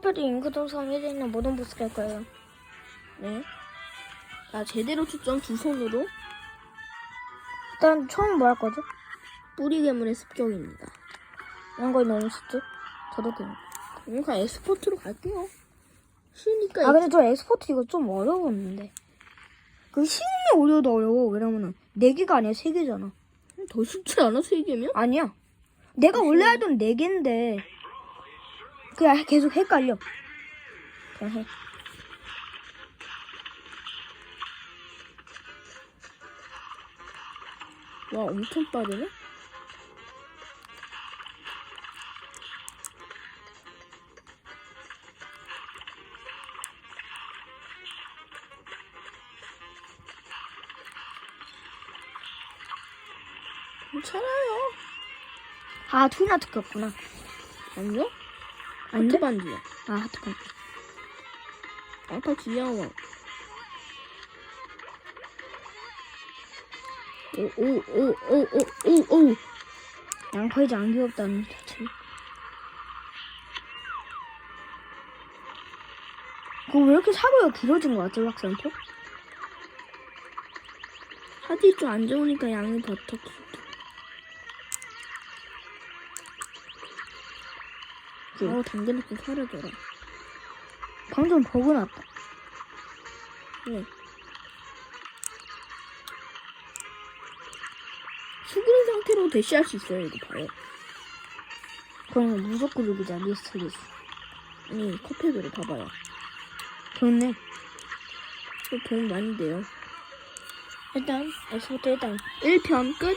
특별히 인구동성 1에 있는 모든 보스를 할 거예요. 네. 자, 제대로 초점 두 손으로 일단 처음 뭐 할 거죠? 뿌리 괴물의 습격입니다. 이런 거 너무 쉽죠? 저도 그냥. 그럼 그냥 엑스포트로 갈게요. 쉬우니까 아 근데 저 엑스포트 이거 좀 어려웠는데. 그 쉬우면 어려워도 어려워. 왜냐면은 네 개가 아니야 세 개잖아. 더 쉽지 않아, 세 개면? 아니야. 내가 원래 알던 네 개인데 그냥 계속 헷갈려. 그냥 해. 와, 엄청 빠르네? 괜찮아요. 아 투나 특겼구나. 아니요? 안 돼? 하트 반지야. 아 하트판. 아까 귀여워. 오, 오, 오, 오, 오, 오, 오. 양파이지 안 귀엽다는 자체. 그거 왜 이렇게 사고가 길어진 거 같지 락센터? 하디 좀 안 좋으니까 양이 더 턱. 아우, 당근이 좀 사라져라. 방금 버그 났다. 네. 수그린 상태로 대시할 수 있어요, 이거 봐요. 그럼 무적구르기자 리스트리스. 아니, 컵팩으로 봐봐요. 좋네. 또돈 많이 돼요. 일단 엑스포트 일단 1편 끝.